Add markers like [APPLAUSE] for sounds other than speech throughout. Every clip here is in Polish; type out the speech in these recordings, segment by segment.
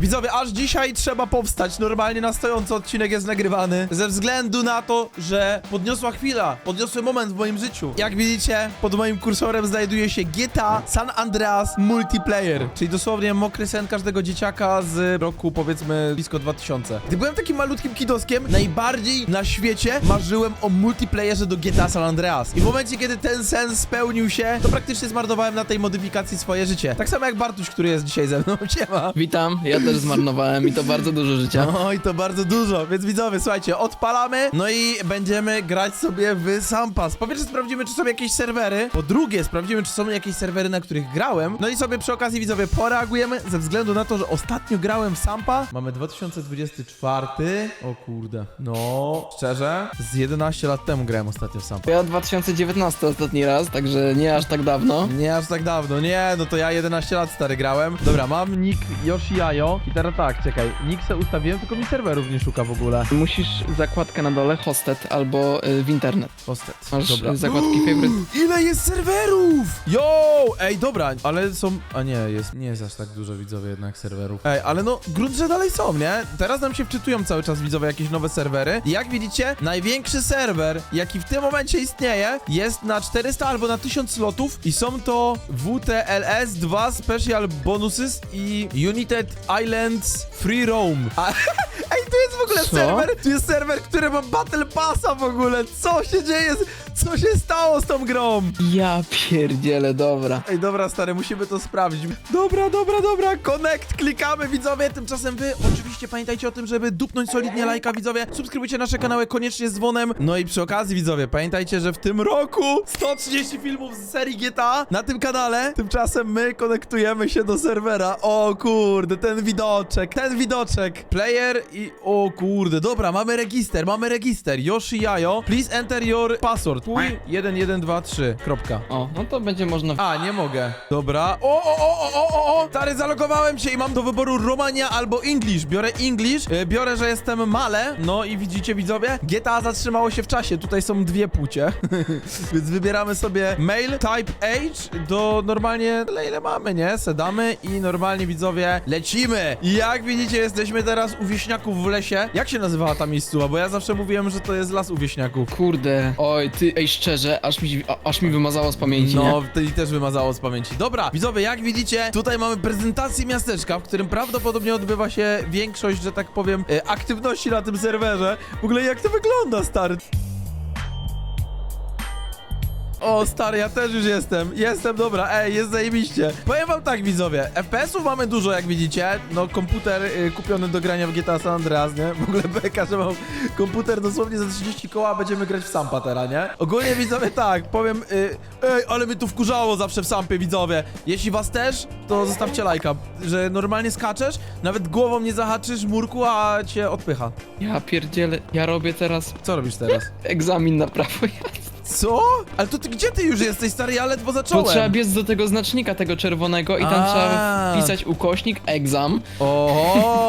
Widzowie, aż dzisiaj trzeba powstać. Normalnie na stojąco odcinek jest nagrywany. Ze względu na to, że podniosła chwila, podniosły moment w moim życiu. Jak widzicie, pod moim kursorem znajduje się GTA San Andreas Multiplayer. Czyli dosłownie mokry sen każdego dzieciaka z roku powiedzmy blisko 2000. Gdy byłem takim malutkim kidoskiem, najbardziej na świecie marzyłem o multiplayerze do GTA San Andreas. I w momencie, kiedy ten sen spełnił się, to praktycznie zmarnowałem na tej modyfikacji swoje życie. Tak samo jak Bartuś, który jest dzisiaj ze mną. [LAUGHS] Siema. Witam, ja też zmarnowałem i to bardzo dużo życia. No i to bardzo dużo, więc widzowie, słuchajcie, odpalamy, no i będziemy grać sobie w Sam Pass. Po pierwsze sprawdzimy, czy są jakieś serwery, po drugie sprawdzimy, czy są jakieś serwery, na których grałem, no i sobie przy okazji, widzowie, poreagujemy ze względu na to, że ostatnio grałem w Sampa. Mamy 2024, o kurde, no, szczerze, z 11 lat temu grałem ostatnio w Sampa. Ja 2019 ostatni raz, także nie aż tak dawno. Nie aż tak dawno, nie, no to ja 11 lat stary grałem. Dobra, mam nick I teraz tak, czekaj, nick se ustawiłem, tylko mi serwerów nie szuka w ogóle. Musisz zakładkę na dole, hosted albo y, w internet. Postet. Masz Dobra. y, zakładki favorite. Ile jest serwerów? Yo! Ej, dobra, ale są... A nie, jest, nie jest aż tak dużo widzowie jednak serwerów. Ej, ale no, grunt, że dalej są, nie? Teraz nam się wczytują cały czas widzowie jakieś nowe serwery. I jak widzicie, największy serwer, jaki w tym momencie istnieje, jest na 400 albo na 1000 slotów i są to WTLS 2 Special Bonuses i United Islands Free Roam. A, [LAUGHS] ej, tu jest w ogóle Co? serwer, tu jest serwer, który ma Battle Passa w ogóle. Co się dzieje? Co się stało z tą grą? Ja pierdzielę, dobra. Ej, dobra, stary, musimy to sprawdzić. Dobra, dobra, dobra, connect, klikamy, widzowie. Tymczasem wy oczywiście pamiętajcie o tym, żeby dupnąć solidnie lajka, widzowie. Subskrybujcie nasze kanały koniecznie z dzwonem. No i przy okazji, widzowie, pamiętajcie, że w tym roku 130 filmów z serii GTA na tym kanale. Tymczasem my konektujemy się do serwera. O kurde, ten widoczek, ten widoczek. Player i... O kurde, dobra, mamy register, mamy register. Yoshi Jajo, please enter your password. Twój 1123, kropka. O, no to będzie można... A, nie mogę. Dobra. O, o, o, o, o, o! Stary, zalogowałem się i mam do wyboru Romania albo English. Biorę English, e, biorę, że jestem male. No i widzicie, widzowie? GTA zatrzymało się w czasie. Tutaj są dwie płcie. [LAUGHS] Więc wybieramy sobie mail, type age do normalnie tyle, ile mamy, nie? Sedamy i normalnie, widzowie, lecimy. Jak widzicie, jesteśmy teraz u wieśniaków w lesie. Jak się nazywała ta miejscowa? Bo ja zawsze mówiłem, że to jest las u wieśniaków. Kurde, oj, ty, ej, szczerze, aż mi, a, aż mi wymazało z pamięci, No, nie? i też wymazało z pamięci. Dobra, widzowie, jak widzicie, tutaj mamy prezentację miasteczka, w którym prawdopodobnie odbywa się większość, że tak powiem, e, aktywności na tym serwerze. W ogóle jak to wygląda, stary? O, stary, ja też już jestem. Jestem, dobra, ej, jest zajebiście. Powiem wam tak, widzowie, FPS-ów mamy dużo, jak widzicie. No, komputer y, kupiony do grania w GTA San Andreas, nie? W ogóle beka, że mam komputer dosłownie za 30 koła, będziemy grać w Sampa teraz, nie? Ogólnie, widzowie, tak, powiem, y, ej, ale mnie tu wkurzało zawsze w Sampie, widzowie. Jeśli was też, to zostawcie lajka, że normalnie skaczesz, nawet głową nie zahaczysz murku, a cię odpycha. Ja pierdzielę, ja robię teraz Co robisz teraz? egzamin na prawo jazdy. Co? Ale to ty, gdzie ty już jesteś, stary? Ja ledwo Bo zacząłem. trzeba biec do tego znacznika, tego czerwonego i tam A. trzeba wpisać ukośnik egzam.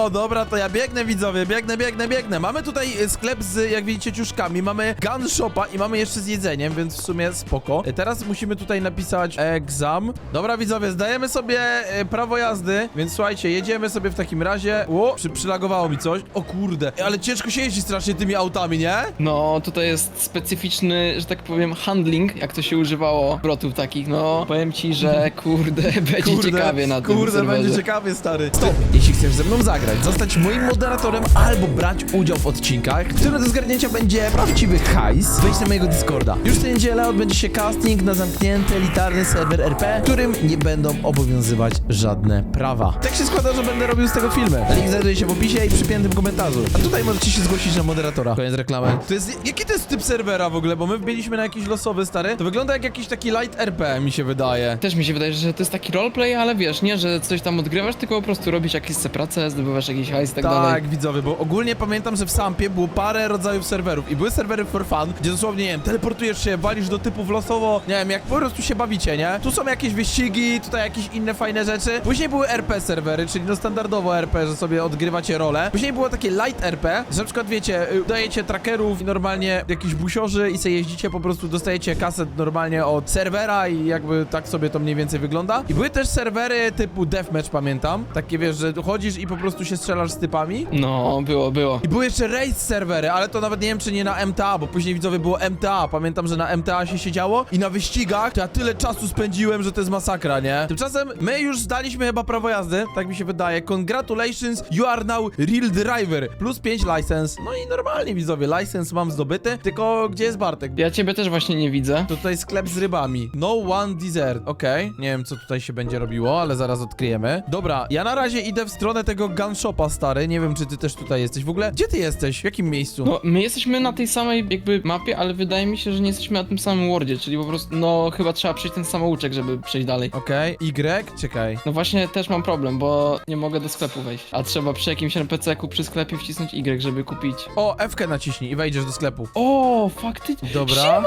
O, dobra, to ja biegnę, widzowie, biegnę, biegnę, biegnę. Mamy tutaj e, sklep z, jak widzicie, ciuszkami, mamy gun shopa i mamy jeszcze z jedzeniem, więc w sumie spoko. E, Teraz musimy tutaj napisać egzam. Dobra, widzowie, zdajemy sobie e, prawo jazdy, więc słuchajcie, jedziemy sobie w takim razie. O, przy, przylagowało mi coś. O kurde, ale ciężko się jeździ strasznie tymi autami, nie? No, tutaj jest specyficzny, że tak powiem, handling, jak to się używało wrotów takich, no. Powiem ci, że kurde, [LAUGHS] będzie ciekawie na tym Kurde, serwerze. będzie ciekawie, stary. Stop! Jeśli chcesz ze mną zagrać, zostać moim moderatorem albo brać udział w odcinkach, w do zgarnięcia będzie prawdziwy hajs, wejdź na mojego Discorda. Już w niedzielę odbędzie się casting na zamknięty, elitarny serwer RP, którym nie będą obowiązywać żadne prawa. Tak się składa, że będę robił z tego filmy. Link znajduje się w opisie i przypiętym komentarzu. A tutaj możecie się zgłosić na moderatora. Koniec reklamy. To jest, jaki to jest typ serwera w ogóle, bo my wbiliśmy na jakiś losowy, stary. To wygląda jak jakiś taki light RP, mi się wydaje. Też mi się wydaje, że to jest taki roleplay, ale wiesz, nie, że coś tam odgrywasz, tylko po prostu robisz jakieś se prace, zdobywasz jakiś hajs i tak, Tak, dalej. widzowie, bo ogólnie pamiętam, że w Sampie było parę rodzajów serwerów i były serwery for fun, gdzie dosłownie, nie wiem, teleportujesz się, walisz do typów losowo, nie wiem, jak po prostu się bawicie, nie? Tu są jakieś wyścigi, tutaj jakieś inne fajne rzeczy. Później były RP serwery, czyli no standardowo RP, że sobie odgrywacie rolę. Później było takie light RP, że na przykład wiecie, y, dajecie trackerów i normalnie jakichś busiorzy i sobie jeździcie po prostu dostajecie kasę normalnie od serwera i jakby tak sobie to mniej więcej wygląda. I były też serwery typu deathmatch, pamiętam. Takie wiesz, że chodzisz i po prostu się strzelasz z typami. No, było, było. I były jeszcze raid serwery, ale to nawet nie wiem czy nie na MTA, bo później widzowie było MTA. Pamiętam, że na MTA się siedziało i na wyścigach to ja tyle czasu spędziłem, że to jest masakra, nie? Tymczasem my już zdaliśmy chyba prawo jazdy, tak mi się wydaje. Congratulations, you are now real driver. Plus 5 license. No i normalnie widzowie, license mam zdobyty, tylko gdzie jest Bartek? Ja ciebie też właśnie nie widzę. To tutaj sklep z rybami. No one dessert. Okej. Nie wiem, co tutaj się będzie robiło, ale zaraz odkryjemy. Dobra, ja na razie idę w stronę tego gun shopa, stary. Nie wiem, czy ty też tutaj jesteś. W ogóle, gdzie ty jesteś? W jakim miejscu? No, my jesteśmy na tej samej jakby mapie, ale wydaje mi się, że nie jesteśmy na tym samym wordzie, czyli po prostu, no, chyba trzeba przejść ten samouczek, żeby przejść dalej. Okej. Y? Czekaj. No właśnie też mam problem, bo nie mogę do sklepu wejść. A trzeba przy jakimś NPC-ku przy sklepie wcisnąć Y, żeby kupić. O, F-kę naciśnij i wejdziesz do sklepu. O, faktycznie. Dobra.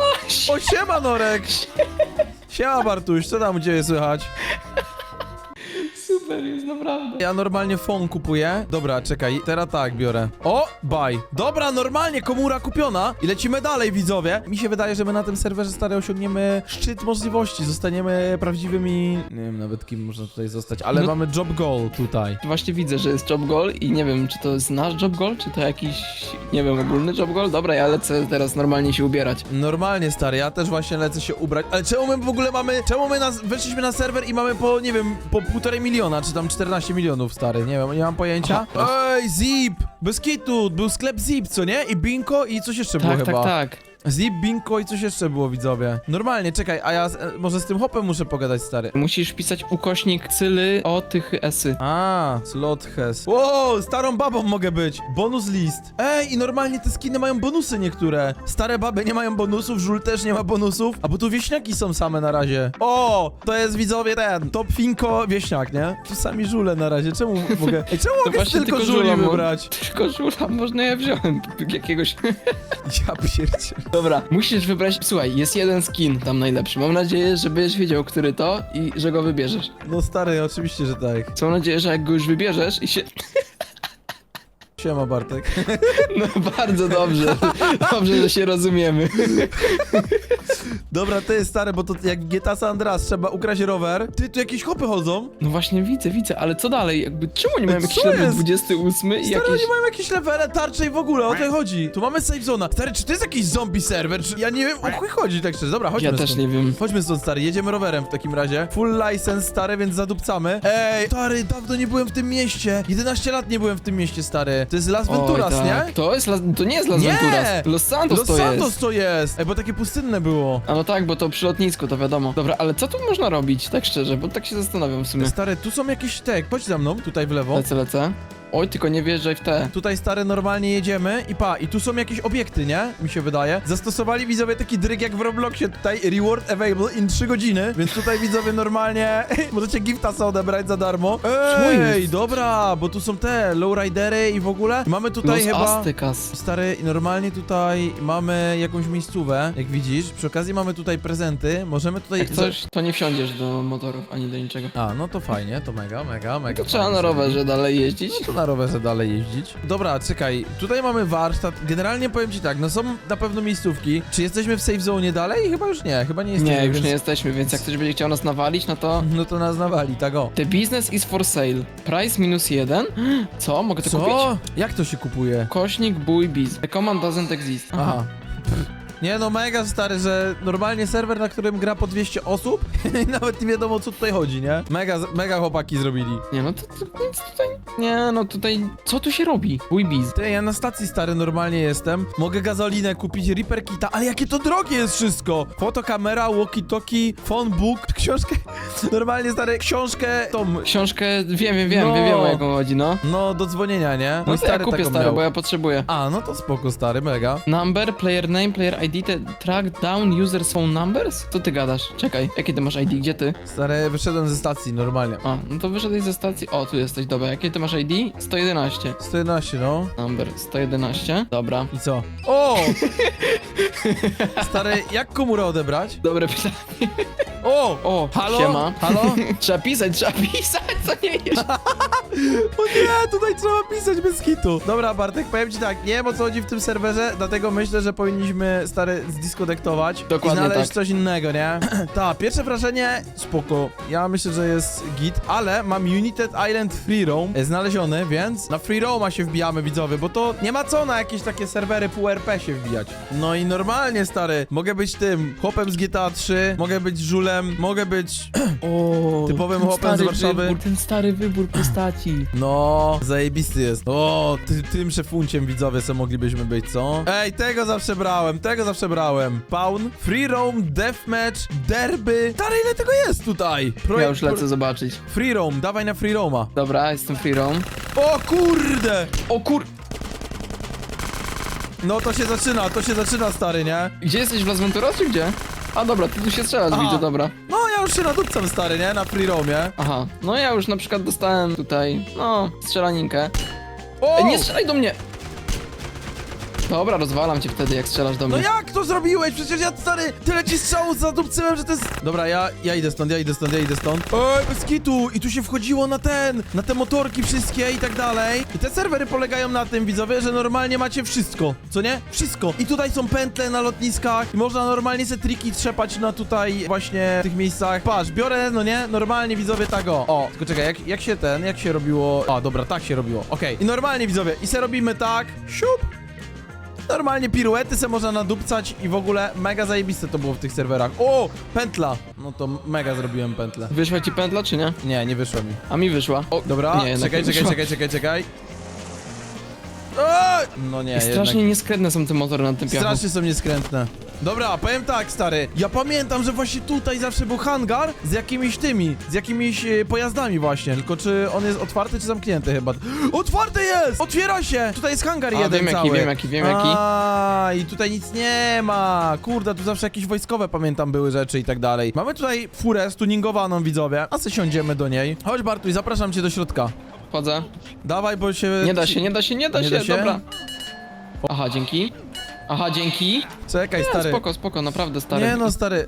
O, siema, Norek! [LAUGHS] Siema, Bartuś, co tam u ciebie słychać? Super jest, naprawdę. Ja normalnie fon kupuję. Dobra, czekaj, teraz tak biorę. O, buy. Dobra, normalnie komura kupiona. I lecimy dalej, widzowie. Mi się wydaje, że my na tym serwerze stary osiągniemy szczyt możliwości. Zostaniemy prawdziwymi... Nie wiem nawet kim można tutaj zostać, ale No. mamy job goal tutaj. Właśnie widzę, że jest job goal i nie wiem, czy to jest nasz job goal, czy to jakiś, nie wiem, ogólny job goal. Dobra, ja lecę teraz normalnie się ubierać. Normalnie, stary, ja też właśnie lecę się ubrać. Ale czemu my w ogóle mamy... Czemu my nas, weszliśmy na serwer i mamy po, nie wiem, po półtorej miliona, czy tam 14 milionów, stary? Nie wiem, nie mam pojęcia. Ej, Zip! Bez kitu! Był sklep Zip, co nie? I Binko i coś jeszcze było Tak, chyba. tak, tak. Zip, Binko i coś jeszcze było, widzowie. Normalnie, czekaj, a ja z, e, może z tym hopem muszę pogadać, stary. Musisz wpisać ukośnik cyly o tych esy. A, slot has. Wow, starą babą mogę być. Bonus list. Ej, i normalnie te skiny mają bonusy niektóre. Stare baby nie mają bonusów, żul też nie ma bonusów. A bo tu wieśniaki są same na razie. O, to jest widzowie ten. Top Finko wieśniak, nie? Tu sami żule na razie. Czemu mogę? [LAUGHS] Ej, czemu mogę właśnie tylko tylko żuli żula mo- wybrać? Tylko żula, można ja wziąłem [LAUGHS] jakiegoś... Ja pierdzie. Dobra, musisz wybrać... Słuchaj, jest jeden skin tam najlepszy. Mam nadzieję, że będziesz wiedział, który to i że go wybierzesz. No stary, oczywiście, że tak. Mam nadzieję, że jak go już wybierzesz i się... Siema Bartek. [LAUGHS] No bardzo dobrze. Dobrze, że się rozumiemy. [LAUGHS] Dobra, ty stary, bo to jak GTA San Andreas trzeba ukraść rower. Ty, tu jakieś hopy chodzą. No właśnie widzę, widzę, ale co dalej? Jakby czemu nie mają Co jakiś level jest? 28 i Stary, jakieś... oni mają jakieś levele, tarcze i w ogóle, o to chodzi. Tu mamy safe zona. Stary, czy to jest jakiś zombie serwer? Czy... Ja nie wiem, o chuj chodzi tak szczerze. Dobra, chodźmy Ja też stąd. nie wiem. Chodźmy stąd, stary, jedziemy rowerem w takim razie. Full license, stary, więc zadupcamy. Ej, stary, dawno nie byłem w tym mieście. 11 lat nie byłem w tym mieście, stary. To jest Las Venturas, Oj, tak. nie? To jest Las... To nie jest Las Nie! Venturas. Los Santos Los to Santos jest. to jest. Ej, bo takie pustynne było. A no tak, bo to przy lotnisku, to wiadomo. Dobra, ale co tu można robić, tak szczerze, bo tak się zastanawiam w sumie. Stary, tu są jakieś te, chodź za mną, tutaj w lewo. Lecę, lecę. Oj, tylko nie wjeżdżaj w te. Tutaj stary normalnie jedziemy i pa, i tu są jakieś obiekty, nie? Mi się wydaje. Zastosowali widzowie taki dryg jak w Robloxie tutaj, reward available in 3 godziny, więc tutaj widzowie normalnie [LAUGHS] możecie gifta sobie odebrać za darmo. Ej, dobra, bo tu są te lowridery i w ogóle. Mamy tutaj Los chyba... Aztecas. Stary, normalnie tutaj mamy jakąś miejscówę, jak widzisz. Przy okazji mamy tutaj prezenty. Możemy tutaj... Jak coś, to nie wsiądziesz do motorów, ani do niczego. A, no to fajnie, to mega, mega, mega. To trzeba fajnie na rowerze dalej jeździć. No to na rowerze dalej jeździć. Dobra, czekaj, tutaj mamy warsztat. Generalnie powiem ci tak, no są na pewno miejscówki. Czy jesteśmy w safe zone dalej? Chyba już nie, chyba nie jesteśmy. Nie, już więc... nie jesteśmy, więc jak ktoś będzie chciał nas nawalić, no to... No to nas nawali, tak o. The business is for sale. Price minus jeden. [GASPS] Co? Mogę to kupić? Co? Jak to się kupuje? Kośnik bój biz. The command doesn't exist. Aha. Nie no, mega stary, że normalnie serwer, na którym gra po 200 osób [LAUGHS] i nawet nie wiadomo co tutaj chodzi, nie? Mega, mega chłopaki zrobili. Nie, no to, to nic tutaj... Nie, no tutaj... Co tu się robi? Bój biz. Ty, ja na stacji stary normalnie jestem. Mogę gazolinę kupić, Reaper Kita, ale jakie to drogie jest wszystko! Fotokamera, walkie-talkie, phone book, [LAUGHS] książkę. Normalnie stary, książkę tą. Książkę, wiem, wiem, wiem, No. wiem, wiem o jaką chodzi, no. No, do dzwonienia, nie? No Mój to ja stary kupię taką stary, miał. bo ja potrzebuję. A, no to spoko, stary, mega. Number, player name, player ID, te track down users phone numbers? Co ty gadasz? Czekaj, jakie ty masz ID? Gdzie ty? Stary, wyszedłem ze stacji normalnie. A, no to wyszedłeś ze stacji. O, tu jesteś, dobra. Jakie ty masz ID? 111. 111, no. Number 111. Dobra. I co? O! [LAUGHS] Stary, jak komórę odebrać? Dobre pytanie. O! O, Halo? siema. Halo? [LAUGHS] trzeba pisać, trzeba pisać, co nie jest. [LAUGHS] O nie, tutaj trzeba pisać bez hitu. Dobra, Bartek, powiem ci tak, nie wiem o co chodzi w tym serwerze, dlatego myślę, że powinniśmy, stary, zdiskodektować Dokładnie i znaleźć tak. coś innego, nie? [CLEARS THROAT] Ta, pierwsze wrażenie, spoko. Ja myślę, że jest git, ale mam United Island Free Roam e, znaleziony, więc na Free Roama się wbijamy, widzowie, bo to nie ma co na jakieś takie serwery pół RP się wbijać. No i normalnie, stary, mogę być tym, chłopem z GTA 3, mogę być żulem, mogę być... [CLEARS THROAT] O, Typowym ten chłopem z stary Warszawy. Wybór, ten stary wybór postaci. No, zajebisty jest. O, ty, tym szefunciem widzowie co moglibyśmy być, co? Ej, tego zawsze brałem, tego zawsze brałem. Pawn, Free Roam, Deathmatch, Derby. Stary, ile tego jest tutaj? Projekt- Ja już lecę zobaczyć. Free Roam, dawaj na Free Roama. Dobra, jestem free roam. O kurde! O kur... No to się zaczyna, to się zaczyna, stary, nie? Gdzie jesteś w Las Venturas, czy gdzie? A dobra, ty tu się strzelasz, Aha. widzę, dobra. No, ja już się nadupcam, stary, nie? Na Free Roamie. Aha, no ja już na przykład dostałem tutaj, no, strzelaninkę. O! Ej, nie strzelaj do mnie! Dobra, rozwalam cię wtedy, jak strzelasz do No mnie. jak to zrobiłeś? Przecież ja, stary, tyle ci strzałów zadupcyłem, że to jest... Dobra, ja, ja idę stąd, ja idę stąd, ja idę stąd. Ej, bez kitu! I tu się wchodziło na ten, na te motorki wszystkie i tak dalej. I te serwery polegają na tym, widzowie, że normalnie macie wszystko, co nie? Wszystko. I tutaj są pętle na lotniskach i można normalnie se triki trzepać na tutaj właśnie tych miejscach. Patrz, biorę, no nie? Normalnie, widzowie, tak o. O, tylko czekaj, jak, jak się ten, jak się robiło... A, dobra, tak się robiło, okej. I normalnie, widzowie, i se robimy tak, siup, Normalnie piruety se można nadupcać i w ogóle mega zajebiste to było w tych serwerach. O! Pętla! No to mega zrobiłem pętlę. Wyszła ci pętla, czy nie? Nie, nie wyszło mi. A mi wyszła. O, Dobra, nie, czekaj, czekaj, wyszła. czekaj, czekaj, czekaj. No nie, I strasznie jednak. nieskrętne są te motory na tym piachu. Strasznie są nieskrętne. Dobra, powiem tak, stary. Ja pamiętam, że właśnie tutaj zawsze był hangar z jakimiś tymi, z jakimiś e, pojazdami właśnie. Tylko czy on jest otwarty, czy zamknięty chyba? Otwarty jest! Otwiera się! Tutaj jest hangar A, jeden wiem jaki, cały. wiem jaki, wiem jaki. A, i tutaj nic nie ma. Kurde, tu zawsze jakieś wojskowe, pamiętam, były rzeczy i tak dalej. Mamy tutaj furę stuningowaną, widzowie. A co siądziemy do niej? Chodź, Bartuś, zapraszam cię do środka. Wchodzę. Dawaj, bo się... Nie da się, nie da się, nie da Nie się, da się? dobra. Aha, dzięki. Aha, dzięki. Czekaj, Nie, stary. spoko, spoko, naprawdę stary. Nie no, stary.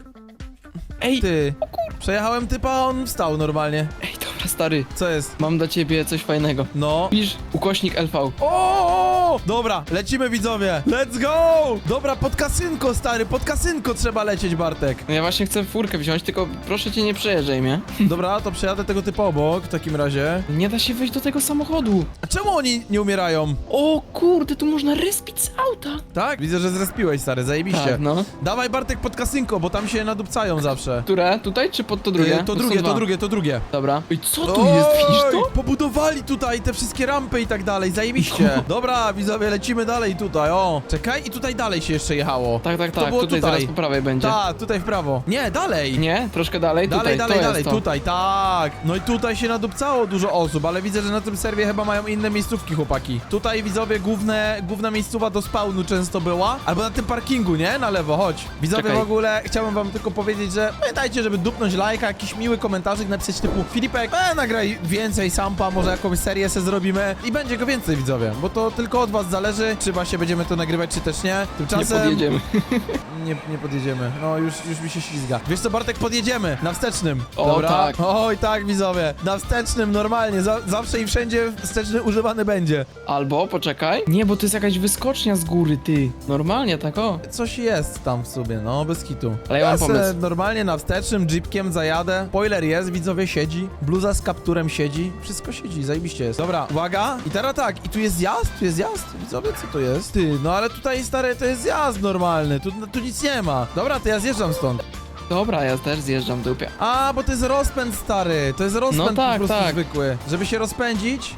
Ej, Ty. Przejechałem typa, a on wstał normalnie. ej, dobra, [LAUGHS] stary. Co jest? Mam dla ciebie coś fajnego. No. Pisz ukośnik LV. O! Dobra, lecimy widzowie. Let's go! Dobra, pod kasynko, stary, pod kasynko trzeba lecieć, Bartek. No ja właśnie chcę furkę wziąć, tylko proszę cię nie przejeżdżaj mnie. [LAUGHS] Dobra, to przejadę tego typa obok w takim razie. Nie da się wejść do tego samochodu. A czemu oni nie umierają? O kurde, tu można respić z auta. Tak? Widzę, że zrespiłeś, stary, zajebiście. Tak, no. Dawaj, Bartek, pod kasynko, bo tam się nadupcają zawsze. Które? Tutaj czy pod to drugie? E, To Bo są drugie, to dwa. drugie, to drugie. Dobra. Ej, co tu jest, widzisz to? Pobudowali tutaj te wszystkie rampy i tak dalej, zajebiście. Dobra, widzowie, lecimy dalej tutaj, o. Czekaj, i tutaj dalej się jeszcze jechało. Tak, tak, To tak, było tutaj, tutaj. zaraz po prawej będzie. Tak, tutaj w prawo. Nie, dalej. Nie? Troszkę dalej? Dalej, tutaj, dalej, to dalej, jest to. tutaj, tak. No i tutaj się nadupcało dużo osób, ale widzę, że na tym serwie chyba mają inne miejscówki, chłopaki. Tutaj widzowie, główne, główna miejscowa do spawnu często była, albo na tym parkingu, nie? Na lewo, chodź. Widzowie Czekaj. w ogóle, chciałbym wam tylko powiedzieć, że pamiętajcie, żeby dupnąć lajka, jakiś miły komentarzyk napisać typu Filipek, e, nagraj więcej sampa, może jakąś serię se zrobimy i będzie go więcej, widzowie, bo to tylko od was zależy, czy właśnie będziemy to nagrywać, czy też nie. Nie Tymczasem... podjedziemy. [LAUGHS] Nie, nie podjedziemy. No, już, już mi się ślizga. Wiesz co, Bartek, podjedziemy. Na wstecznym. O, Dobra? tak. Oj, tak, widzowie. Na wstecznym, normalnie. Za, zawsze i wszędzie wsteczny używany będzie. Albo, poczekaj. Nie, bo to jest jakaś wyskocznia z góry, ty. Normalnie, tak o. Coś jest tam w sobie, no, bez kitu. Ale ja mam se pomysł. normalnie na wstecznym jeepkiem zajadę. Spoiler jest, widzowie, siedzi. Bluza z kapturem siedzi. Wszystko siedzi, zajebiście jest. Dobra, uwaga. I teraz tak, i tu jest zjazd? Tu jest zjazd? Widzowie, co to jest? Ty, no ale tutaj, stary, to jest zjazd normalny. Tu, tu nic nie ma. Dobra, to ja zjeżdżam stąd. Dobra, ja też zjeżdżam dupia. A, bo to jest rozpęd stary, to jest rozpęd No tak, po prostu tak. zwykły. Żeby się rozpędzić.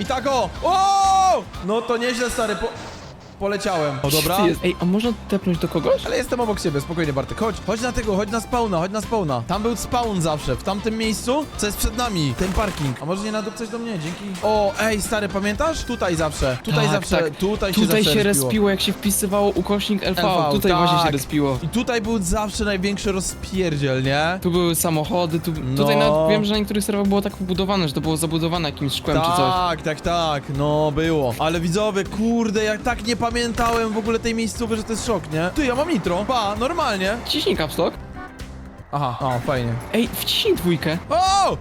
I tak o! O! No to nieźle stary, po... poleciałem. O dobra. Ty jest- Ej, a można tepnąć do kogoś? Ale jestem obok siebie, spokojnie Bartek, chodź, chodź na tego, chodź na spawna, chodź na spawna. Tam był spawn zawsze, w tamtym miejscu, co jest przed nami, ten parking. A może nie nadupcać do mnie, dzięki. O, ej, stary, pamiętasz? Tutaj zawsze, tutaj Tak, zawsze, tak. tutaj się Tutaj zawsze się respiło. respiło, jak się wpisywało ukośnik LV. LV, tutaj właśnie się tak. respiło. I tutaj był zawsze największy rozpierdziel, nie? Tu były samochody, tu, No. tutaj nawet wiem, że na niektórych serwach było tak pobudowane, że to było zabudowane jakimś szkłem czy coś. Tak, tak, tak, no było. Ale widzowie, kurde, jak tak nie pamiętałem w ogóle tej miejscowej, że to jest szok, nie? Ty, ja mam nitro, pa, normalnie. Ciśnij capstock. Aha, o, fajnie. Ej, wciśnij dwójkę. O!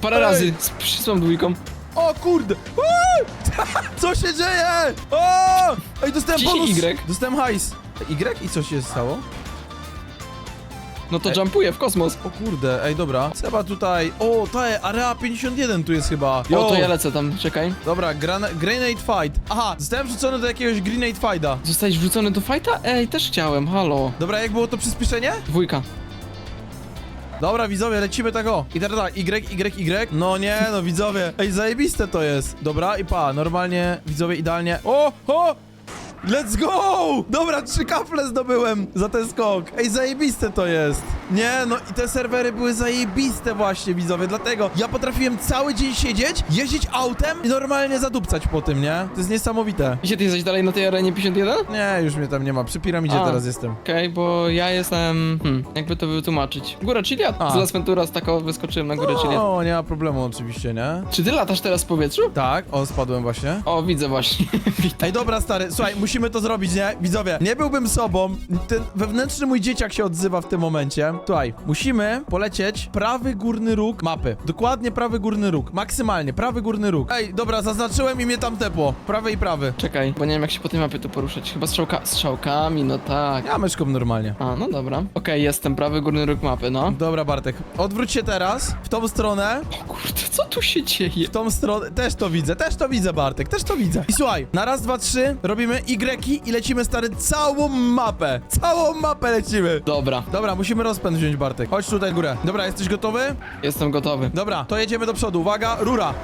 Parę Ej! razy z przycisłem dwójką. O kurde! Uuu! [LAUGHS] Co się dzieje? O! Ej, dostałem Ciśnij bonus! Y. Dostałem hajs. Y i co się stało? No to Ej. jumpuje w kosmos. O kurde, ej dobra. Trzeba tutaj... O, ta area 51 tu jest chyba. O, to ja lecę tam, czekaj. Dobra, grana- grenade fight. Aha, zostałem wrzucony do jakiegoś grenade fighta. Zostałeś wrzucony do fighta? Ej, też chciałem, halo. Dobra, jak było to przyspieszenie? Dwójka. Dobra, widzowie, lecimy tego. I teraz tak, Y, Y, Y. No nie, no widzowie. Ej, zajebiste to jest. Dobra, i pa, normalnie, widzowie, idealnie. O, o! Let's go! Dobra, trzy kafle zdobyłem za ten skok. Ej, zajebiste to jest. Nie, no i te serwery były zajebiste właśnie, widzowie, dlatego ja potrafiłem cały dzień siedzieć, jeździć autem i normalnie zadupcać po tym, nie? To jest niesamowite. Gdzie ty jesteś dalej na tej arenie 51? Okej, Nie, już mnie tam nie ma. Przy piramidzie A. teraz jestem. bo ja jestem... Hmm, jakby to wytłumaczyć. Góra Chiliad. A. Z Las Venturas tako wyskoczyłem na górę Chiliad. O, nie ma problemu oczywiście, nie? Czy ty latasz teraz w powietrzu? Tak, o, spadłem właśnie. O, widzę właśnie. [LAUGHS] Witam. Ej, dobra, stary, słuchaj, musimy to zrobić, nie? Widzowie, nie byłbym sobą. Ten wewnętrzny mój dzieciak się odzywa w tym momencie. Słuchaj, musimy polecieć prawy górny róg mapy. Dokładnie prawy górny róg. Maksymalnie, prawy górny róg. Ej, dobra, zaznaczyłem i mnie tam tepło. Prawy i prawy. Czekaj, bo nie wiem jak się po tej mapie tu poruszać. Chyba strzałka... strzałkami, no tak. Ja myszką normalnie. A, no dobra. Okej, jestem, prawy górny róg mapy, no. Dobra, Bartek, odwróć się teraz w tą stronę. O kurde, co tu się dzieje? W tą stronę. Też to widzę, też to widzę, Bartek, też to widzę. I słuchaj, na raz, dwa, trzy robimy Y i lecimy, stary, całą mapę. Całą mapę lecimy. Dobra, Dobra, musimy wziąć, Bartek. Chodź tutaj górę. Dobra, jesteś gotowy? jestem gotowy. Dobra, to jedziemy do przodu. Uwaga, rura.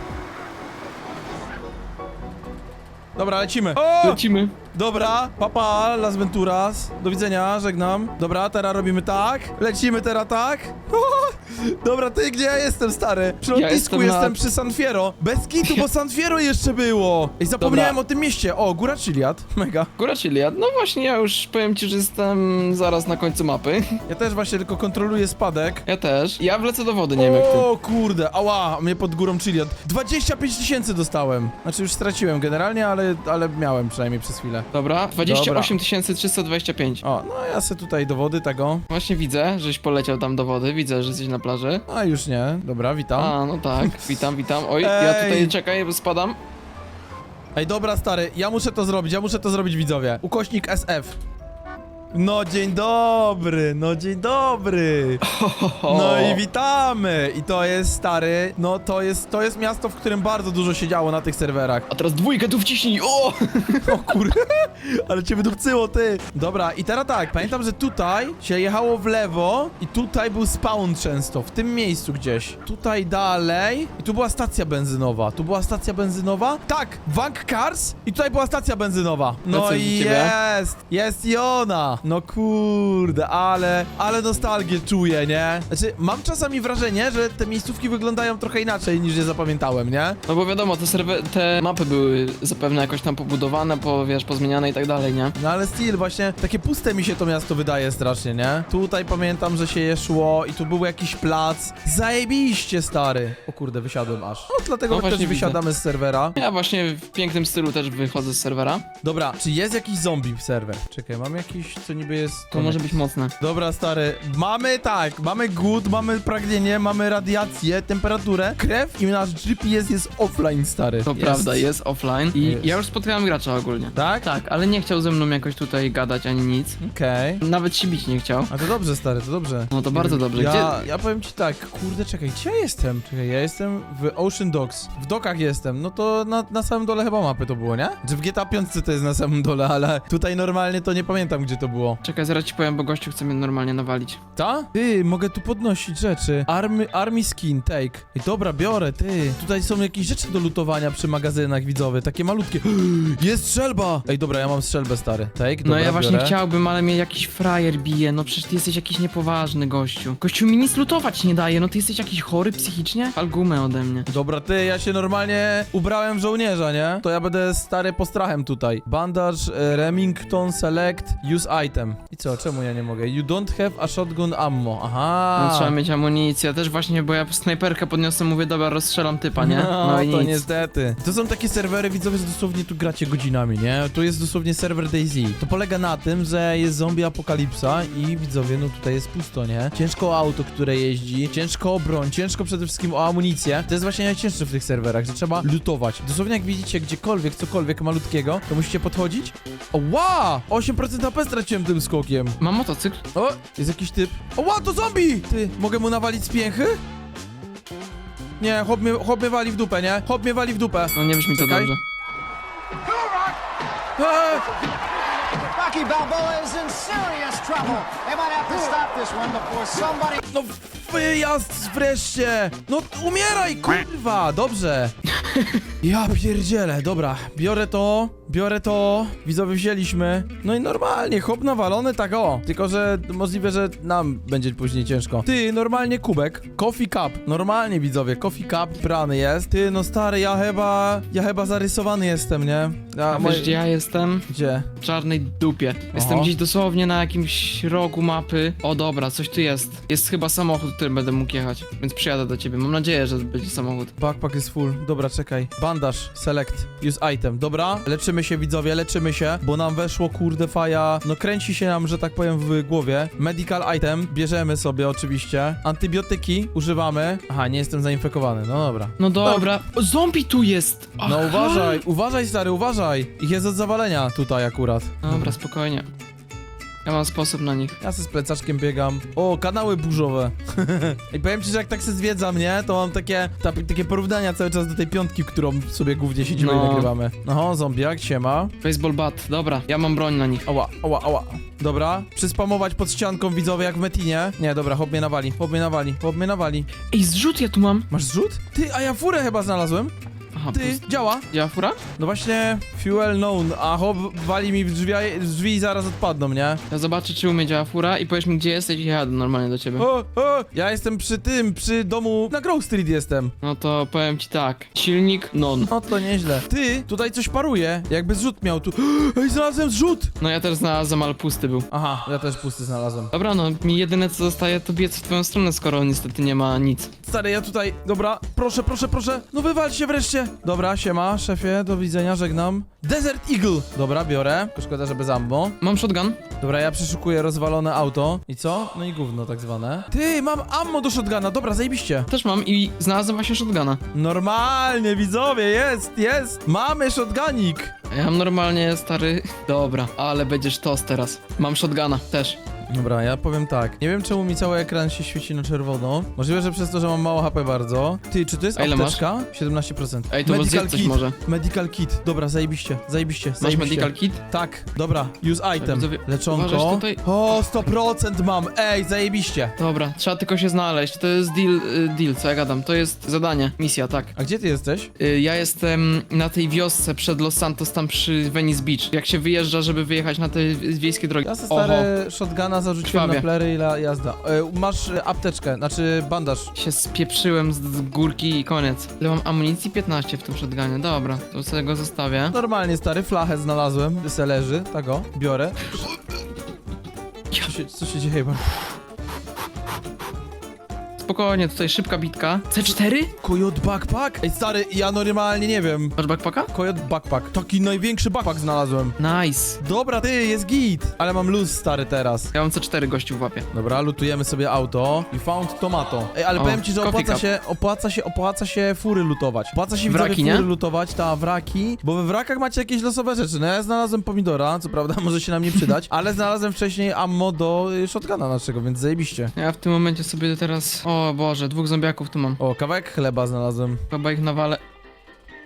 Dobra, lecimy. O! Lecimy. Dobra, papa, Las Venturas. Do widzenia, żegnam. Dobra, teraz robimy tak. Lecimy teraz tak. [LAUGHS] Dobra, ty gdzie ja jestem, stary? Przy lotnisku jestem jestem, na- przy San Fierro. Bez kitu, bo San Fierro jeszcze było. Ej, zapomniałem Dobra. o tym mieście. O, Góra Chiliad. [LAUGHS] Mega. Góra Chiliad, no właśnie ja już powiem ci, że jestem zaraz na końcu mapy. [LAUGHS] Ja też właśnie tylko kontroluję spadek. Ja też. Ja wlecę do wody, nie wiem jak ty. O kurde, ała, mnie pod górą Chiliad. 25 tysięcy dostałem. Znaczy już straciłem generalnie, ale, ale miałem przynajmniej przez chwilę. Dobra, 28 325. O, no ja se tutaj do wody tego. Właśnie widzę, żeś poleciał tam do wody, widzę, że jesteś na plaży. A już nie, dobra, witam. A, no tak, [LAUGHS] witam, witam. Oj, ja Ej. tutaj czekaj, bo spadam. Ej, dobra stary, ja muszę to zrobić, ja muszę to zrobić widzowie. Ukośnik SF. No dzień dobry, no dzień dobry. No i [LAUGHS] witamy. I to jest stary, no to jest, to jest miasto, w którym bardzo dużo się działo na tych serwerach. A teraz dwójkę tu wciśnij, o! [LAUGHS] O kurde, [LAUGHS] ale cię wydupcyło, ty. Dobra, i teraz tak, pamiętam, że tutaj się jechało w lewo i tutaj był spawn często, w tym miejscu gdzieś. Tutaj dalej i tu była stacja benzynowa. Tu była stacja benzynowa? Tak, Wank Cars i tutaj była stacja benzynowa. No Lecę do i ciebie. jest, jest i ona. No kurde, ale, ale nostalgię czuję, nie? Znaczy, mam czasami wrażenie, że te miejscówki wyglądają trochę inaczej niż je zapamiętałem, nie? No bo wiadomo, te, serwe- te mapy były zapewne jakoś tam pobudowane, po, wiesz, pozmieniane i tak dalej, nie? No ale still, właśnie takie puste mi się to miasto wydaje strasznie, nie? Tutaj pamiętam, że się je szło i tu był jakiś plac. Zajebiście, stary. O kurde, wysiadłem aż. No dlatego No też właśnie wysiadamy z serwera. Ja właśnie w pięknym stylu też wychodzę z serwera. Dobra, czy jest jakiś zombie w serwer? Czekaj, mam jakiś, co niby jest... To może być mocne. Dobra, stary, mamy tak, mamy głód, mamy pragnienie, mamy radiację, temperaturę, krew i nasz GPS jest offline, stary. To prawda, jest offline i Jest. ja już spotkałem gracza ogólnie. Tak? Tak, ale nie chciał ze mną jakoś tutaj gadać ani nic. Okej. Nawet się bić nie chciał. A to dobrze, stary, to dobrze. No to bardzo dobrze. Ja, Gdzie... ja powiem ci tak, kurde, czekaj, gdzie ja jestem? Czekaj, ja jestem w Ocean Docks. W dokach jestem. No to na, na samym dole chyba mapy to było, nie? Że w GTA 5 to jest na samym dole, ale tutaj normalnie to nie pamiętam, gdzie to było. Czekaj, zaraz ci powiem, bo gościu chce mnie normalnie nawalić. Ta? Ty, mogę tu podnosić rzeczy. Army, army skin, take. Ej, dobra, biorę, ty. Tutaj są jakieś rzeczy do lutowania przy magazynach widzowych, takie malutkie. [GASPS] Jest strzelba! Ej, dobra, ja mam strzelbę, stary. Take, dobra, no ja właśnie biorę. chciałbym, ale mnie jakiś frajer bije. No przecież ty jesteś jakiś niepoważny gościu. Gościu mi nic lutować nie daje, no ty jesteś jakiś chory psychicznie? Pal gumę ode mnie. Dobra, ty, ja się normalnie ubrałem w żołnierza, nie? To ja będę stary postrachem tutaj. Bandage, e, Remington, Select, Use Item. Item. I co, czemu ja nie mogę? You don't have a shotgun ammo. Aha. No, trzeba mieć amunicję. Też właśnie, bo ja snajperkę podniosłem, mówię, dobra, rozstrzelam typa, nie? [LAUGHS] No, i to nic. niestety. To są takie serwery, widzowie, że dosłownie tu gracie godzinami, nie? To jest dosłownie serwer DayZ. To polega na tym, że jest zombie apokalipsa i widzowie, no tutaj jest pusto, nie? Ciężko o auto, które jeździ, ciężko o broń, ciężko przede wszystkim o amunicję. To jest właśnie najcięższe w tych serwerach, że trzeba lutować. Dosłownie jak widzicie gdziekolwiek, cokolwiek malutkiego, to musicie podchodzić. O, wow! 8% HP straciłem tym skokiem. Mam motocykl? O, jest jakiś typ. O, wow, to zombie! Ty, mogę mu nawalić z pięchy? Nie, chłop mnie, chłop mnie wali w dupę, nie? Chłop mnie wali w dupę. No nie brzmi to Czekaj. dobrze. Eee, Rocky Balboa is in serious trouble. They might have to stop this one before somebody. no wyjazd wreszcie! No umieraj, kurwa! Dobrze. Ja pierdzielę, dobra, biorę to, biorę to, widzowie wzięliśmy. No i normalnie, chłop nawalony, tak o. Tylko, że możliwe, że nam będzie później ciężko. Ty, normalnie kubek, coffee cup, normalnie widzowie, coffee cup brany jest. Ty, no stary, ja chyba, ja chyba zarysowany jestem, nie? A moje- wiesz, gdzie ja jestem? Gdzie? W czarnej dupie. Jestem gdzieś dosłownie na jakimś rogu mapy. O dobra, coś tu jest. Jest chyba samochód, którym będę mógł jechać, więc przyjadę do ciebie. Mam nadzieję, że będzie samochód. Backpack jest full. Dobra, czekaj. Bandaż, select, use item. Dobra, leczymy się widzowie, leczymy się, bo nam weszło kurde faja. No kręci się nam, że tak powiem, w głowie. Medical item, bierzemy sobie oczywiście. Antybiotyki używamy. Aha, nie jestem zainfekowany, no dobra. No dobra. O, zombie tu jest! No Aha. uważaj, uważaj stary, uważaj. Ich jest od zawalenia tutaj akurat. Dobra, spokojnie. Ja mam sposób na nich. Ja se z plecaczkiem biegam. O, kanały burzowe. [LAUGHS] I powiem ci, że jak tak se zwiedzam, nie? To mam takie, ta, takie porównania cały czas do tej piątki, którą sobie głównie siedzimy No. i nagrywamy. No, zombiak, siema. Baseball bat. Dobra, ja mam broń na nich. Ała, ała, ała. Dobra, przyspamować pod ścianką widzowie jak w Metinie. Nie, dobra, hop mnie nawali, hop mnie nawali, hop mnie nawali. Ej, zrzut ja tu mam. Masz zrzut? Ty, a ja furę chyba znalazłem. Aha, Ty, plus- działa. Działa fura? No właśnie, fuel known, a hop wali mi w drzwi, drzwi i zaraz odpadną, nie? Ja zobaczę, czy u mnie działa fura i powiesz mi, gdzie jesteś i ja jadę normalnie do ciebie. O, o, ja jestem przy tym, przy domu, na Grove Street jestem. No to powiem ci tak. Silnik non. No to nieźle. Ty, tutaj coś paruje, jakby zrzut miał tu. [GASPS] Ej, znalazłem zrzut! No ja też znalazłem, ale pusty był. Aha, ja też pusty znalazłem. Dobra, no mi jedyne co zostaje to biec w twoją stronę, skoro niestety nie ma nic. Stary, ja tutaj, dobra, proszę, proszę, proszę. No wywal się wreszcie. Dobra, siema, szefie, do widzenia, żegnam. Desert Eagle. Dobra, biorę. Tylko szkoda, że bez ammo. Mam shotgun. Dobra, ja przeszukuję rozwalone auto. I co? No i gówno tak zwane. Ty, mam ammo do shotguna, dobra, zajebiście. Też mam i znalazłem właśnie shotguna. Normalnie, widzowie, jest, jest. Mamy shotgunik. Ja mam normalnie stary. Dobra, ale będziesz tos teraz. Mam shotguna też. Dobra, ja powiem tak. Nie wiem, czemu mi cały ekran się świeci na czerwono. Możliwe, że przez to, że mam mało HP bardzo. Ty, czy to jest A ile apteczka? 17%. Ej, to coś kit. może. Medical kit. Dobra, zajebiście, zajebiście, Masz zajebiście. medical kit? Tak, dobra, use item. widzowie, Leczonko. uważasz tutaj? O, 100% mam. Ej, zajebiście. Dobra, trzeba tylko się znaleźć. To jest deal, y, deal, co ja gadam. To jest zadanie, misja, tak. A gdzie ty jesteś? Y, Ja jestem na tej wiosce przed Los Santos, tam przy Venice Beach. Jak się wyjeżdża, żeby wyjechać na te wiejskie drogi. Ja se stare shotguna zarzuciłem Krwawie. na plery i la, jazda. E, masz e, apteczkę, znaczy bandaż. się spieprzyłem z, z górki i koniec. Ile mam amunicji? 15 w tym shotgunie. Dobra, to sobie go zostawię. Normalnie, stary, flachę znalazłem. Se leży, tak o, biorę. Co się, co się dzieje? Bo- Spokojnie, tutaj szybka bitka. C4? Kojot backpack? Ej, stary, ja normalnie nie wiem. Masz backpacka? Kojot backpack. Taki największy backpack znalazłem. Nice. Dobra, ty, jest git. Ale mam luz, stary, teraz. Ja mam C4 gościu w łapie. Dobra, lutujemy sobie auto i found tomato. Ej, ale O, powiem ci, że coffee opłaca cup. się, opłaca się, opłaca się fury lutować. Opłaca się Wraki, widzowie nie? fury lutować, ta wraki, bo we wrakach macie jakieś losowe rzeczy. No ja znalazłem pomidora, co prawda [LAUGHS] może się nam nie przydać, ale znalazłem wcześniej ammo do y, shotguna naszego, więc zajebiście. Ja w tym momencie sobie teraz... O Boże, dwóch zombiaków tu mam. O, kawałek chleba znalazłem. Chyba ich nawalę.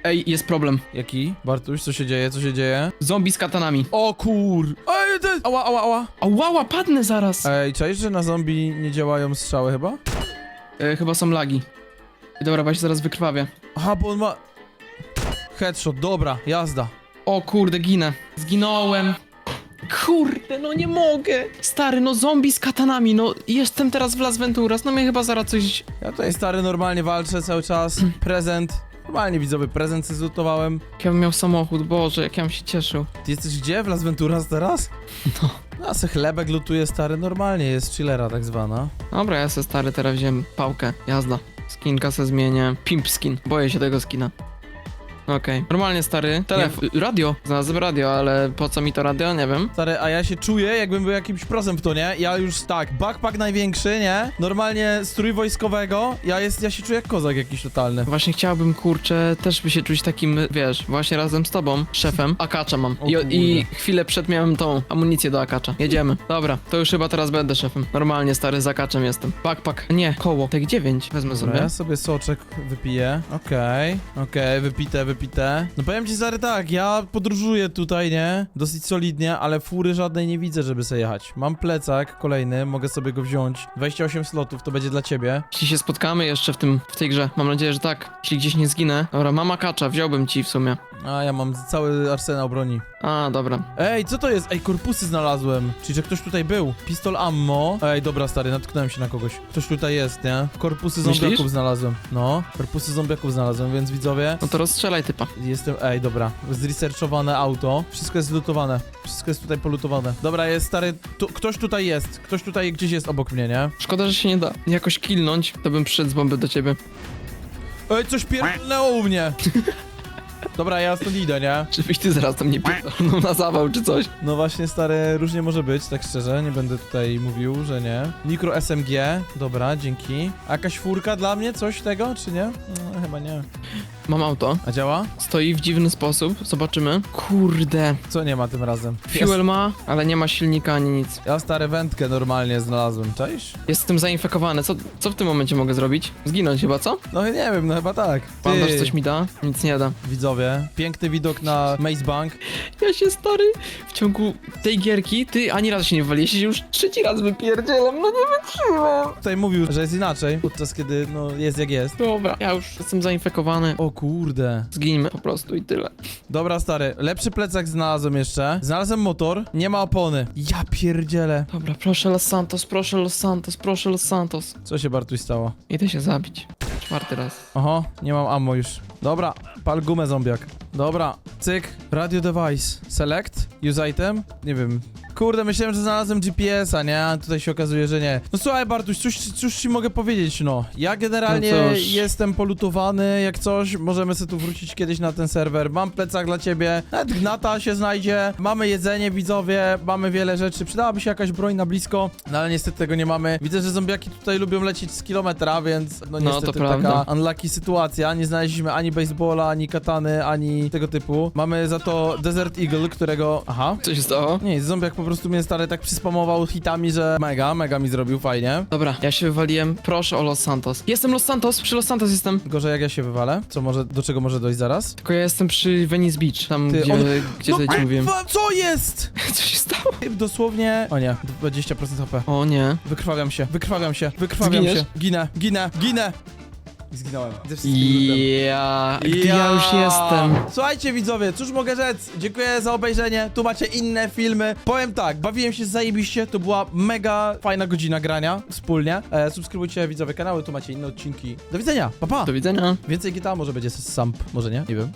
Ej, jest problem. Jaki? Bartuś, co się dzieje, co się dzieje? Zombie z katanami. O kur... Ej, ty... Ała, ała, ała. O, łała, padnę zaraz! Ej, czaisz, że na zombie nie działają strzały chyba? E, chyba są lagi. Dobra, właśnie zaraz wykrwawię. Aha, bo on ma... Headshot, dobra, jazda. O kurde, ginę. Zginąłem. Kurde, no nie mogę. Stary, no zombie z katanami, no jestem teraz w Las Venturas, no mnie chyba zaraz coś... Ja tutaj stary normalnie walczę cały czas. [CLEARS THROAT] Prezent. Normalnie widzowy prezent sobie zlutowałem. Jak ja bym miał samochód, Boże, jak ja bym się cieszył. Ty jesteś gdzie? W Las Venturas teraz? No. No, a se chlebek lutuje stary, normalnie jest chillera tak zwana. Dobra, ja se stary teraz wziąłem pałkę, jazda. Skinka se zmienię. Pimp skin, boję się tego skina. Okej, normalnie stary. Telefon, radio, znalazłem radio, ale po co mi to radio, nie wiem. Stary, a ja się czuję, jakbym był jakimś prosem w to, nie? Ja już tak, backpack największy, nie? Normalnie strój wojskowego, ja, jest, ja się czuję jak kozak jakiś totalny. Właśnie chciałbym, kurczę, też by się czuć takim, wiesz, właśnie razem z tobą, szefem. Akacza mam. O I, kurde. I chwilę przed miałem tą amunicję do akacza. Jedziemy. [LAUGHS] Dobra, to już chyba teraz będę szefem. Normalnie, stary, z akaczem jestem. Backpack. Nie, koło. Tak 9. Wezmę Dobra, sobie. ja sobie soczek wypiję. Okej, okej, wypite, wypite. No powiem ci stary tak, ja podróżuję tutaj, nie? Dosyć solidnie, ale fury żadnej nie widzę, żeby sobie jechać. Mam plecak kolejny, mogę sobie go wziąć. 28 slotów, to będzie dla ciebie. Jeśli się spotkamy jeszcze w tym, w tej grze, mam nadzieję, że tak. Jeśli gdzieś nie zginę. Dobra, mam akacza, wziąłbym ci w sumie. A, ja mam cały arsenał broni. A, dobra. Ej, co to jest? Ej, korpusy znalazłem. Czyli, że ktoś tutaj był. Pistol ammo. Ej, dobra, stary, natknąłem się na kogoś. Ktoś tutaj jest, nie? Korpusy Myślisz? zombiaków znalazłem. No, korpusy zombiaków znalazłem, więc widzowie... No to rozstrzelaj typa. Jestem... Ej, dobra. Zresearchowane auto. Wszystko jest zlutowane. Wszystko jest tutaj polutowane. Dobra, jest, stary... Tu, ktoś tutaj jest. Ktoś tutaj gdzieś jest obok mnie, nie? Szkoda, że się nie da jakoś killnąć, to bym przyszedł z bomby do ciebie. Ej, coś pierdolnęło u mnie. [LAUGHS] Dobra, ja stąd idę, nie? Żebyś ty zaraz tam nie pierdolnął na zawał czy coś. No właśnie, stary, różnie może być, tak szczerze, nie będę tutaj mówił, że nie. Mikro SMG, dobra, dzięki. A jakaś furka dla mnie, coś tego, czy nie? No, chyba nie. Mam auto. A działa? Stoi w dziwny sposób. Zobaczymy. Kurde. Co nie ma tym razem? Fuel ma, ale nie ma silnika ani nic. Ja, stary wędkę normalnie znalazłem, cześć? Jestem zainfekowany. Co, co w tym momencie mogę zrobić? Zginąć chyba, co? No nie wiem, no chyba tak. Bandaż coś mi da? Nic nie da. Widzowie, piękny widok na Maze Bank. Ja się stary w ciągu tej gierki, ty ani razu się nie wywaliłeś, ja się już trzeci raz wypierdzielam, no nie wytrzymam. Tutaj mówił, że jest inaczej, podczas kiedy, no, jest jak jest. Dobra, ja już jestem zainfekowany. O kurde. Zginimy po prostu i tyle. Dobra, stary, lepszy plecak znalazłem jeszcze. Znalazłem motor, nie ma opony. Ja pierdzielę. Dobra, proszę Los Santos, proszę Los Santos, proszę Los Santos. Co się Bartuś stało? Idę się zabić. Czwarty raz. Oho, nie mam ammo już. Dobra, pal gumę zombiak. Dobra, cyk, radio device. Select, use item. Nie wiem. Kurde, myślałem, że znalazłem GPS-a, nie? A tutaj się okazuje, że nie. No słuchaj, Bartuś, cóż, cóż ci mogę powiedzieć, no. Ja generalnie No cóż. jestem polutowany, jak coś, możemy sobie tu wrócić kiedyś na ten serwer. Mam plecak dla ciebie, nawet gnata się znajdzie, mamy jedzenie, widzowie, mamy wiele rzeczy. Przydałaby się jakaś broń na blisko, no ale niestety tego nie mamy. Widzę, że zombiaki tutaj lubią lecieć z kilometra, więc no No, niestety to prawda. Taka unlucky sytuacja. Nie znaleźliśmy ani baseballa, ani katany, ani tego typu. Mamy za to Desert Eagle, którego... Aha. Co się stało? Nie, zombiak po prostu mnie stary tak przyspamował hitami, że mega, mega mi zrobił fajnie. Dobra, ja się wywaliłem. Proszę o Los Santos. Jestem Los Santos, przy Los Santos jestem. Gorzej jak ja się wywalę, co może, do czego może dojść zaraz? Tylko ja jestem przy Venice Beach, tam Ty, gdzie, on- gdzie no, ci mówiłem. Co jest? [LAUGHS] Co się stało? Dosłownie... O nie, 20% HP. O nie. Wykrwawiam się, wykrwawiam się, wykrwawiam Zginiesz? się. Ginę, ginę, ginę! I zginąłem. Ze wszystkim. Ja, gdzie ja już jestem. Słuchajcie widzowie, cóż mogę rzec? Dziękuję za obejrzenie, tu macie inne filmy. Powiem tak, bawiłem się zajebiście, to była mega fajna godzina grania wspólnie. E, subskrybujcie widzowie kanały, tu macie inne odcinki. Do widzenia, pa pa! Do widzenia. Więcej GTA może będzie z Samp, może nie? Nie wiem.